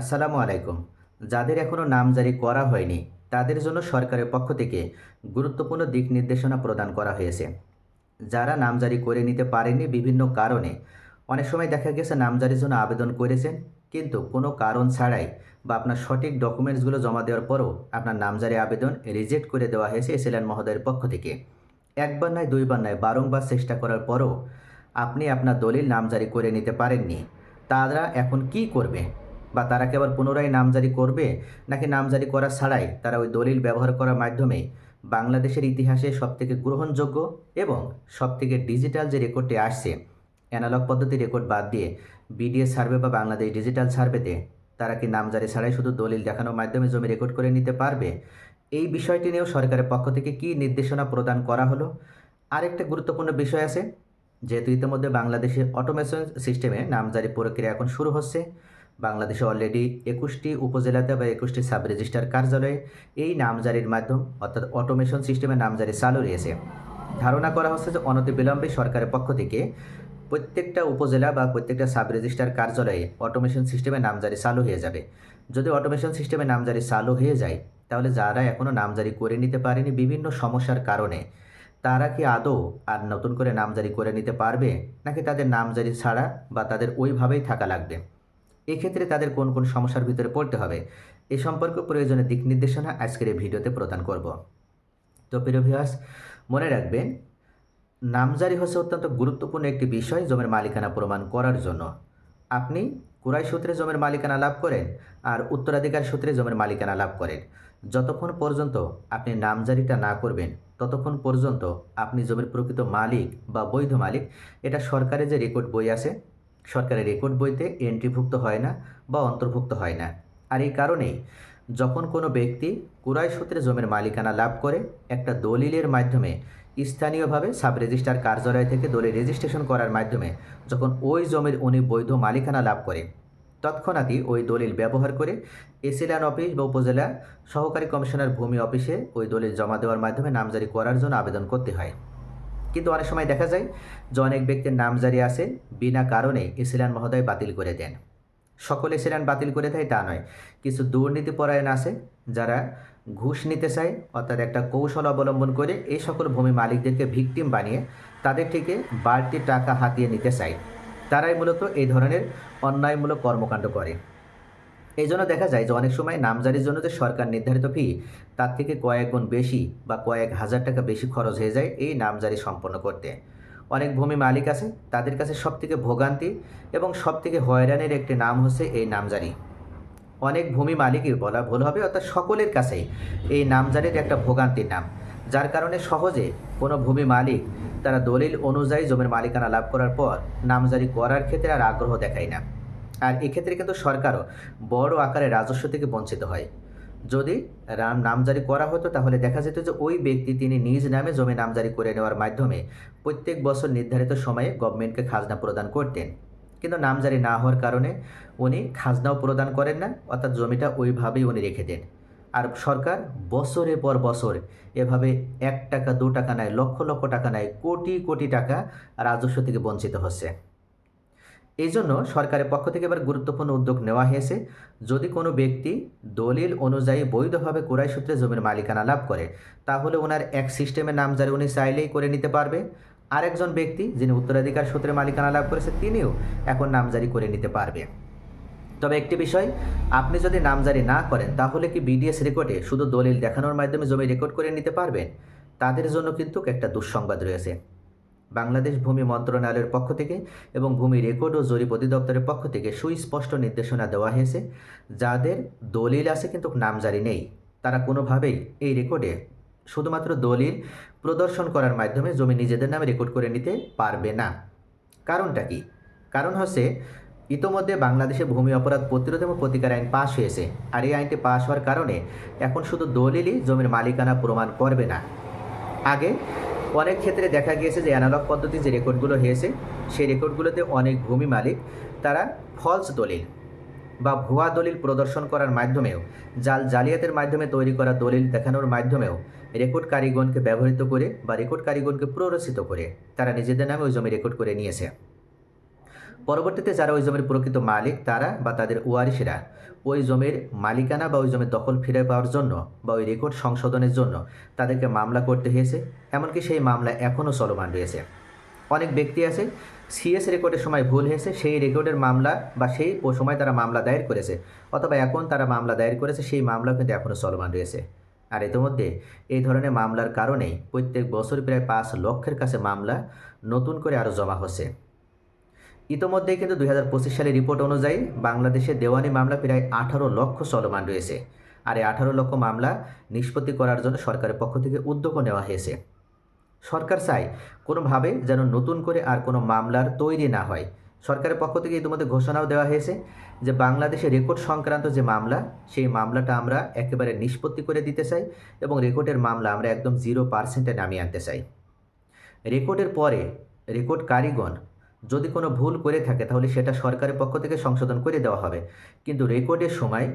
আসসালামু আলাইকুম। যাদের এখনও নামজারি করা হয়নি, তাদের জন্য সরকারের পক্ষ থেকে গুরুত্বপূর্ণ দিক নির্দেশনা প্রদান করা হয়েছে। যারা নামজারি করে নিতে পারেনি বিভিন্ন কারণে, অনেক সময় দেখা গেছে নামজারির জন্য আবেদন করেছেন, কিন্তু কোনো কারণ ছাড়াই বা আপনার সঠিক ডকুমেন্টসগুলো জমা দেওয়ার পরও আপনার নামজারি আবেদন রিজেক্ট করে দেওয়া হয়েছে এসএলএন মহোদয়ের পক্ষ থেকে। একবার নয়, দুইবার নয়, বারংবার চেষ্টা করার পরও আপনি আপনার দলিল নামজারি করে নিতে পারেননি। তারা এখন কি করবে? বা তারা কি আবার পুনরায় নামজারি করবে? নাকি নামজারি করা ছাড়াই তারা ওই দলিল ব্যবহার করার মাধ্যমে বাংলাদেশের ইতিহাসে সবথেকে গ্রহণযোগ্য এবং সবথেকে ডিজিটাল যে রেকর্ডটি আসছে, অ্যানালগ পদ্ধতি রেকর্ড বাদ দিয়ে বিডিএ সার্ভে বা বাংলাদেশ ডিজিটাল সার্ভেতে তারা কি নামজারি ছাড়াই শুধু দলিল দেখানোর মাধ্যমে জমি রেকর্ড করে নিতে পারবে? এই বিষয়টি নিয়েও সরকারের পক্ষ থেকে কী নির্দেশনা প্রদান করা হলো? আরেকটা গুরুত্বপূর্ণ বিষয় আছে, যেহেতু ইতিমধ্যে বাংলাদেশের অটোমেশন সিস্টেমে নামজারি প্রক্রিয়া এখন শুরু হচ্ছে বাংলাদেশে অলরেডি একুশটি উপজেলাতে বা একুশটি সাব রেজিস্ট্রার কার্যালয়ে এই নামজারির মাধ্যম, অর্থাৎ অটোমেশন সিস্টেমে নামজারি চালু রয়েছে। ধারণা করা হচ্ছে যে অনতিবিলম্বে সরকারের পক্ষ থেকে প্রত্যেকটা উপজেলা বা প্রত্যেকটা সাব রেজিস্ট্রার কার্যালয়ে অটোমেশন সিস্টেমে নামজারি চালু হয়ে যাবে। যদি অটোমেশন সিস্টেমে নামজারি চালু হয়ে যায়, তাহলে যারা এখনও নামজারি করে নিতে পারেনি বিভিন্ন সমস্যার কারণে, তারা কি আদৌ আর নতুন করে নামজারি করে নিতে পারবে? নাকি তাদের নামজারি ছাড়া বা তাদের ওইভাবেই থাকা লাগবে? এক্ষেত্রে তাদের কোন কোন সমস্যার ভিতরে পড়তে হবে এ সম্পর্কে প্রয়োজনীয় দিক নির্দেশনা আজকের এই ভিডিওতে প্রদান করব। তো প্রিয় ভিউয়ার্স মনে রাখবেন, নামজারি হচ্ছে অত্যন্ত গুরুত্বপূর্ণ একটি বিষয় জমির মালিকানা প্রমাণ করার জন্য। আপনি কুরাই সূত্রে জমির মালিকানা লাভ করেন আর উত্তরাধিকার সূত্রে জমির মালিকানা লাভ করেন। যতক্ষণ পর্যন্ত আপনি নামজারিটা না করবেন, ততক্ষণ পর্যন্ত আপনি জমির প্রকৃত মালিক বা বৈধ মালিক, এটা সরকারের যে রেকর্ড বই আছে সরকারের রেকর্ড বইতে এন্ট্রিভুক্ত হয় না বা অন্তর্ভুক্ত হয় না। আর এই কারণেই যখন কোনো ব্যক্তি কুরাই সূত্রে জমির মালিকানা লাভ করে, একটা দলিলের মাধ্যমে, স্থানীয়ভাবে সাব রেজিস্ট্রার কার্যালয় থেকে দলিল রেজিস্ট্রেশন করার মাধ্যমে যখন ওই জমির উনি বৈধ মালিকানা লাভ করে, তৎক্ষণাৎই ওই দলিল ব্যবহার করে এসিলান অফিস বা উপজেলা সহকারী কমিশনার ভূমি অফিসে ওই দলিল জমা দেওয়ার মাধ্যমে নামজারি করার জন্য আবেদন করতে হয়। কিন্তু অনেক সময় দেখা যায় যে অনেক ব্যক্তির নামজারি আসে বিনা কারণে এসিলান মহোদয় বাতিল করে দেন। সকল এসিলান বাতিল করে দেয় তা নয়, কিছু দুর্নীতিপরায়ণ আছে, যারা ঘুষ নিতে চায়, অর্থাৎ একটা কৌশল অবলম্বন করে এই সকল ভূমি মালিকদেরকে ভিকটিম বানিয়ে তাদের থেকে বাড়তি টাকা হাতিয়ে নিতে চায়। তারাই মূলত এই ধরনের অন্যায়মূলক কর্মকাণ্ড করে। এই জন্য দেখা যায় যে অনেক সময় নামজারির জন্য যে সরকার নির্ধারিত ফি তার থেকে কয়েক গুণ বেশি বা কয়েক হাজার টাকা বেশি খরচ হয়ে যায় এই নামজারি সম্পন্ন করতে। অনেক ভূমি মালিক আছে, তাদের কাছে সবথেকে ভোগান্তি এবং সবথেকে হয়রানির একটি নাম হচ্ছে এই নামজারি। অনেক ভূমি মালিকই বলা ভুল হবে, অর্থাৎ সকলের কাছেই এই নামজারির একটা ভোগান্তির নাম। যার কারণে সহজে কোনো ভূমি মালিক তারা দলিল অনুযায়ী জমির মালিকানা লাভ করার পর নামজারি করার ক্ষেত্রে আর আগ্রহ দেখায় না। আর এক্ষেত্রে কিন্তু সরকারও বড় আকারে রাজস্ব থেকে বঞ্চিত হয়। যদি রাম নামজারি করা হতো, তাহলে দেখা যেত যে ওই ব্যক্তি তিনি নিজ নামে জমি নামজারি করে নেওয়ার মাধ্যমে প্রত্যেক বছর নির্ধারিত সময়ে গভর্নমেন্টকে খাজনা প্রদান করতেন। কিন্তু নামজারি না হওয়ার কারণে উনি খাজনাও প্রদান করেন না, অর্থাৎ জমিটা ওইভাবেই উনি রেখে দেন। আর সরকার বছরের পর বছর এভাবে এক টাকা, দু টাকা নেয়, লক্ষ লক্ষ টাকা নেয়, কোটি কোটি টাকা রাজস্ব থেকে বঞ্চিত হচ্ছে। এই জন্য সরকারের পক্ষ থেকে এবার গুরুত্বপূর্ণ উদ্যোগ নেওয়া হয়েছে। যদি কোনো ব্যক্তি দলিল অনুযায়ী বৈধভাবে কোরাই সূত্রে জমির মালিকানা লাভ করে, তাহলে ওনার এক সিস্টেমে নামজারি উনি চাইলেই করে নিতে পারবে। আরেকজন ব্যক্তি যিনি উত্তরাধিকার সূত্রে মালিকানা লাভ করেছে, তিনিও এখন নামজারি করে নিতে পারবে। তবে একটি বিষয়, আপনি যদি নামজারি না করেন, তাহলে কি বিডিএস রেকর্ডে শুধু দলিল দেখানোর মাধ্যমে জমি রেকর্ড করে নিতে পারবেন? তাদের জন্য কিন্তু একটা দুঃসংবাদ রয়েছে। বাংলাদেশ ভূমি মন্ত্রণালয়ের পক্ষ থেকে এবং ভূমি রেকর্ড ও জরিপ অধিদপ্তরের পক্ষ থেকে সুস্পষ্ট নির্দেশনা দেওয়া হয়েছে। যাদের দলিল আছে কিন্তু নামজারি নেই, তারা কোনোভাবেই এই রেকর্ডে শুধুমাত্র দলিল প্রদর্শন করার মাধ্যমে জমি নিজেদের নামে রেকর্ড করে নিতে পারবে না। কারণটা কি? কারণ হচ্ছে, ইতোমধ্যে বাংলাদেশে ভূমি অপরাধ প্রতিরোধ এবং প্রতিকার আইন পাশ হয়েছে, আর এই আইনটি পাশ হওয়ার কারণে এখন শুধু দলিলই জমির মালিকানা প্রমাণ করবে না। আগে অনেক ক্ষেত্রে দেখা গিয়েছে যে অ্যানালগ পদ্ধতি যে রেকর্ডগুলো হয়েছে, সেই রেকর্ডগুলোতে অনেক ভূমি মালিক তারা ফলস দলিল বা ভুয়া দলিল প্রদর্শন করার মাধ্যমেও, জাল জালিয়াতের মাধ্যমে তৈরি করা দলিল দেখানোর মাধ্যমেও রেকর্ড কারিগণকে ব্যবহৃত করে বা রেকর্ড কারিগণকে প্ররোচিত করে তারা নিজেদের নামে ওই জমি রেকর্ড করে নিয়েছে। পরবর্তীতে যারা ওই জমির প্রকৃত মালিক, তারা বা তাদের ওয়ারিসেরা ওই জমির মালিকানা বা ওই জমির দখল ফিরে পাওয়ার জন্য বা ওই রেকর্ড সংশোধনের জন্য তাদেরকে মামলা করতে হয়েছে। এমনকি সেই মামলা এখনও চলমান রয়েছে। অনেক ব্যক্তি আছে, সিএস রেকর্ডের সময় ভুল হয়েছে, সেই রেকর্ডের মামলা বা সেই সময় তারা মামলা দায়ের করেছে। অথবা এখন তারা মামলা দায়ের করেছে, সেই মামলা কিন্তু এখনও চলমান রয়েছে। আর ইতিমধ্যে এই ধরনের মামলার কারণেই প্রত্যেক বছর প্রায় পাঁচ লক্ষের কাছে মামলা নতুন করে আরও জমা হচ্ছে। ইতোমধ্যেই কিন্তু দুই হাজার পঁচিশ সালের রিপোর্ট অনুযায়ী বাংলাদেশে দেওয়ানি মামলা প্রায় আঠারো লক্ষ চলমান রয়েছে। আর এই আঠারো লক্ষ মামলা নিষ্পত্তি করার জন্য সরকারের পক্ষ থেকে উদ্যোগও নেওয়া হয়েছে। সরকার চায় কোনোভাবে যেন নতুন করে আর কোনো মামলার তৈরি না হয়। সরকারের পক্ষ থেকে ইতিমধ্যে ঘোষণাও দেওয়া হয়েছে যে বাংলাদেশে রেকর্ড সংক্রান্ত যে মামলা, সেই মামলাটা আমরা একেবারে নিষ্পত্তি করে দিতে চাই এবং রেকর্ডের মামলা আমরা একদম জিরো পার্সেন্টে নামিয়ে আনতে চাই। রেকর্ডের পরে রেকর্ড কারিগণ যদি কোনো ভুল করে থাকে, তাহলে সেটা সরকারের পক্ষ থেকে সংশোধন করে দেওয়া হবে। কিন্তু রেকর্ডের সময়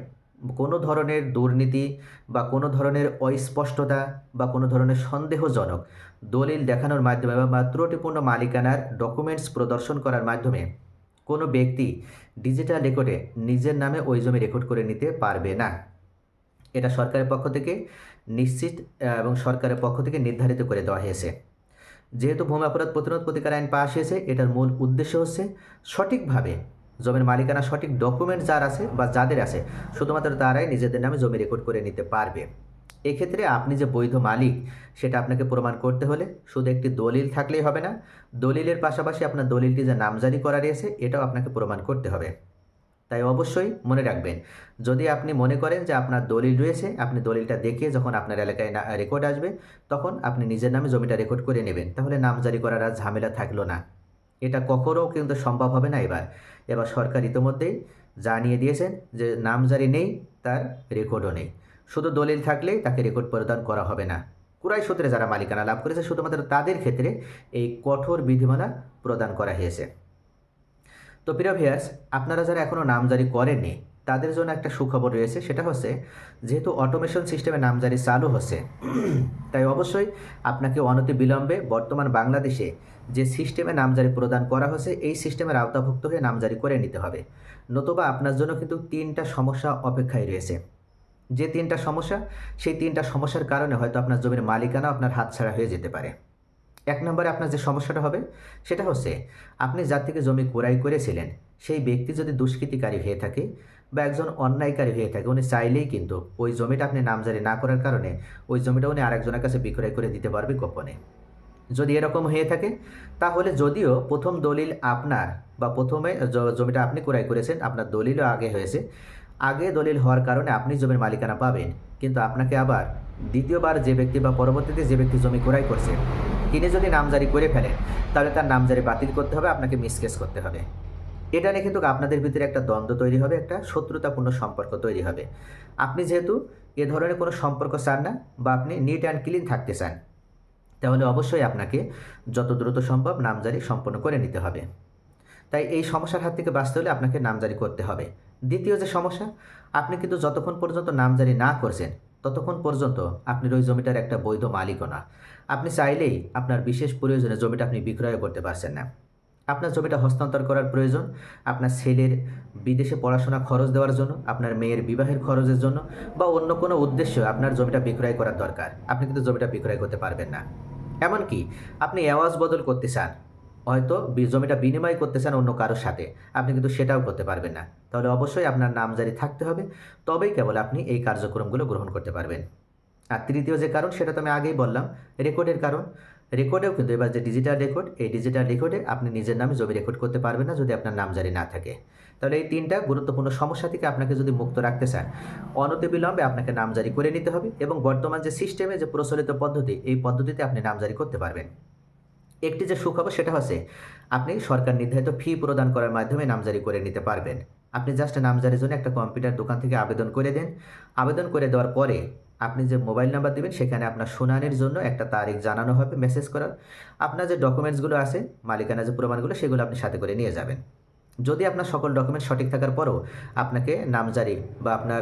কোনো ধরনের দুর্নীতি বা কোনো ধরনের অস্পষ্টতা বা কোনো ধরনের সন্দেহজনক দলিল দেখানোর মাধ্যমে বা ত্রুটিপূর্ণ মালিকানার ডকুমেন্টস প্রদর্শন করার মাধ্যমে কোনো ব্যক্তি ডিজিটাল রেকর্ডে নিজের নামে ওই জমি রেকর্ড করে নিতে পারবে না। এটা সরকারের পক্ষ থেকে নিশ্চিত এবং সরকারের পক্ষ থেকে নির্ধারিত করে দেওয়া হয়েছে। যেহেতু ভূমি অপরাধ প্রতিরোধ প্রতিকার আইন পাশ হয়েছে, এটার মূল উদ্দেশ্য হচ্ছে সঠিকভাবে জমির মালিকানা, সঠিক ডকুমেন্ট যার আছে বা যাদের আছে, শুধুমাত্র তারাই নিজেদের নামে জমি রেকর্ড করে নিতে পারবে। এক্ষেত্রে আপনি যে বৈধ মালিক, সেটা আপনাকে প্রমাণ করতে হলে শুধু একটি দলিল থাকলেই হবে না। দলিলের পাশাপাশি আপনার দলিলটি যে নামজারি করা রয়েছে, এটাও আপনাকে প্রমাণ করতে হবে। তাই অবশ্যই মনে রাখবেন। যদি আপনি মনে করেন যে আপনার দলিল রয়েছে, আপনি দলিলটা দেখে যখন আপনার এলাকায় রেকর্ড আসবে, তখন আপনি নিজের নামে জমিটা রেকর্ড করে নেবেন। তাহলে নামজারি করার আর ঝামেলা থাকল না। এটা কখনও কিন্তু সম্ভব হবে না এবার। এবার সরকার ইতিমধ্যেই জানিয়ে দিয়েছেন যে নামজারি নেই, তার রেকর্ডও নেই। শুধু দলিল থাকলেই তাকে রেকর্ড প্রদান করা হবে না। কুরাই সূত্রে যারা মালিকানা লাভ করেছে, শুধুমাত্র তাদের ক্ষেত্রে এই কঠোর বিধিমালা প্রদান করা হয়েছে। তো প্রিয় ভিয়ার্স আপনারা যারা এখনও নামজারি করেননি, তাদের জন্য একটা সুখবর রয়েছে, সেটা হচ্ছে যেহেতু অটোমেশন সিস্টেমে নামজারি চালু হচ্ছে, তাই অবশ্যই আপনাকে অনতি বিলম্বে বর্তমান বাংলাদেশে যে সিস্টেমে নামজারি প্রদান করা হচ্ছে, এই সিস্টেমের আওতাভুক্ত হয়ে নামজারি করে নিতে হবে। নতুবা আপনার জন্য কিন্তু তিনটা সমস্যা অপেক্ষায় রয়েছে। যে তিনটা সমস্যা, সেই তিনটা সমস্যার কারণে হয়তো আপনার জমির মালিকানা আপনার হাতছাড়া হয়ে যেতে পারে। এক নম্বরে আপনার যে সমস্যাটা হবে, সেটা হচ্ছে আপনি যার থেকে জমি ক্রয় করেছিলেন, সেই ব্যক্তি যদি দুষ্কৃতিকারী হয়ে থাকে বা একজন অন্যায়কারী হয়ে থাকে, উনি চাইলেই কিন্তু ওই জমিটা আপনি নামজারি না করার কারণে ওই জমিটা উনি আরেকজনের কাছে বিক্রয় করে দিতে পারবে গোপনে। যদি এরকম হয়ে থাকে, তাহলে যদিও প্রথম দলিল আপনার বা প্রথমে জমিটা আপনি ক্রয় করেছেন, আপনার দলিলও আগে হয়েছে, আগে দলিল হওয়ার কারণে আপনি জমির মালিকানা পাবেন। কিন্তু আপনাকে আবার দ্বিতীয়বার যে ব্যক্তি বা পরবর্তীতে যে ব্যক্তি জমি ক্রয় করছে তিনি যদি নামজারি করে ফেলেন তাহলে তার নামজারি বাতিল করতে হবে, আপনাকে মিসকেস করতে হবে। এটা নিয়ে কিন্তু আপনাদের ভিতরে একটা দ্বন্দ্ব তৈরি হবে, একটা শত্রুতাপূর্ণ সম্পর্ক তৈরি হবে। আপনি যেহেতু এ ধরনের কোনো সম্পর্ক চান না বা আপনি নিট অ্যান্ড ক্লিন থাকতে চান, তাহলে অবশ্যই আপনাকে যত দ্রুত সম্ভব নামজারি সম্পন্ন করে নিতে হবে। তাই এই সমস্যার হাত থেকে বাঁচতে হলে আপনাকে নামজারি করতে হবে। দ্বিতীয় যে সমস্যা, আপনি কিন্তু যতক্ষণ পর্যন্ত নামজারি না করছেন ততক্ষণ পর্যন্ত আপনি ওই জমিটার একটা বৈধ মালিকও না। আপনি চাইলেই আপনার বিশেষ প্রয়োজনে জমিটা আপনি বিক্রয় করতে পারছেন না। আপনার জমিটা হস্তান্তর করার প্রয়োজন, আপনার ছেলের বিদেশে পড়াশোনা খরচ দেওয়ার জন্য, আপনার মেয়ের বিবাহের খরচের জন্য, বা অন্য কোনো উদ্দেশ্য আপনার জমিটা বিক্রয় করার দরকার। আপনি কিন্তু জমিটা বিক্রয় করতে পারবেন না। এমনকি আপনি আওয়াজ বদল করতে চান হয়তো জমিটা বিনিময় করতে চান অন্য কারোর সাথে। আপনি কিন্তু সেটাও করতে পারবেন না। তাহলে অবশ্যই আপনার নামজারি থাকতে হবে। তবেই কেবল আপনি এই কার্যক্রমগুলো গ্রহণ করতে পারবেন। আর তৃতীয় যে কারণ, সেটা তো আমি আগেই বললাম, রেকর্ডের কারণ। রেকর্ডেও কিন্তু এবার যে ডিজিটাল রেকর্ড এই ডিজিটাল রেকর্ডে আপনি নিজের নামে জমি রেকর্ড করতে পারবেন না যদি আপনার নামজারি না থাকে। তাহলে এই তিনটা গুরুত্বপূর্ণ সমস্যা থেকে আপনাকে যদি মুক্ত রাখতে চান, অনতিবিলম্বে আপনাকে নামজারি করে নিতে হবে এবং বর্তমান যে সিস্টেমে যে প্রচলিত পদ্ধতি, এই পদ্ধতিতে আপনি নামজারি করতে পারবেন। একটি যে সুখ সুখবর সেটা হচ্ছে, আপনি সরকার নির্ধারিত ফি প্রদান করার মাধ্যমে নামজারি করে নিতে পারবেন। আপনি জাস্ট নামজারির জন্য একটা কম্পিউটার দোকান থেকে আবেদন করে দেন। আবেদন করে দেওয়ার পরে আপনি যে মোবাইল নাম্বার দেবেন, সেখানে আপনার শুনানির জন্য একটা তারিখ জানানো হবে মেসেজ করার। আপনার যে ডকুমেন্টসগুলো আছে, মালিকানা যে প্রমাণগুলো, সেগুলো আপনি সাথে করে নিয়ে যাবেন। যদি আপনার সকল ডকুমেন্ট সঠিক থাকার পরও আপনাকে নামজারি বা আপনার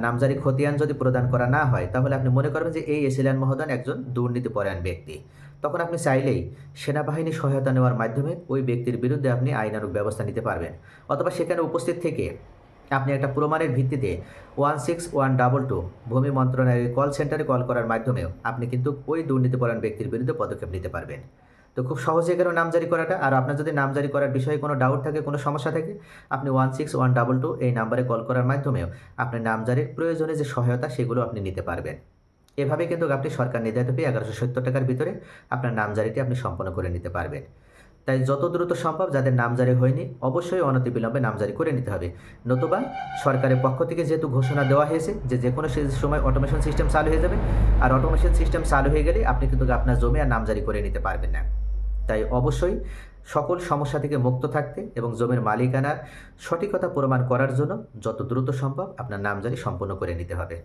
নামজারি খতিয়ান যদি প্রদান করা না হয়, তাহলে আপনি মনে করবেন যে এই এসিলান মহোদয় একজন দুর্নীতিপরায়ণ ব্যক্তি। তখন আপনি চাইলেই সেনাবাহিনী সহায়তা নেওয়ার মাধ্যমে ওই ব্যক্তির বিরুদ্ধে আপনি আইনানুগ ব্যবস্থা নিতে পারবেন। অথবা সেখানে উপস্থিত থেকে আপনি একটা প্রমাণের ভিত্তিতে one six one double two ভূমি মন্ত্রণালয়ের কল সেন্টারে কল করার মাধ্যমেও আপনি কিন্তু ওই দুর্নীতিপরায়ণ ব্যক্তির বিরুদ্ধে পদক্ষেপ নিতে পারবেন। তো খুব সহজে গেল নামজারি করাটা। আর আপনার যদি নামজারি করার বিষয়ে কোনো ডাউট থাকে, কোনো সমস্যা থাকে, আপনি one six one double two এই নাম্বারে কল করার মাধ্যমেও আপনি নামজারির প্রয়োজনে যে সহায়তা, সেগুলো আপনি নিতে পারবেন। এভাবে কিন্তু আপনি সরকার নির্ধারিত পেয়ে এগারোশো সত্তর টাকার ভিতরে আপনার নামজারিটি আপনি সম্পন্ন করে নিতে পারবেন। তাই যত দ্রুত সম্ভব যাদের নামজারি হয়নি, অবশ্যই অনতিবিলম্বে নামজারি করে নিতে হবে। নতুবা সরকারের পক্ষ থেকে যেহেতু ঘোষণা দেওয়া হয়েছে যে যে কোনো সময় অটোমেশন সিস্টেম চালু হয়ে যাবে, আর অটোমেশন সিস্টেম চালু হয়ে গেলে আপনি কিন্তু আপনার জমি আর নামজারি করে নিতে পারবেন না। তাই অবশ্যই সকল সমস্যা থেকে মুক্ত থাকতে এবং জমির মালিকানার সঠিকতা প্রমাণ করার জন্য যত দ্রুত সম্ভব আপনার নামজারি সম্পন্ন করে নিতে হবে।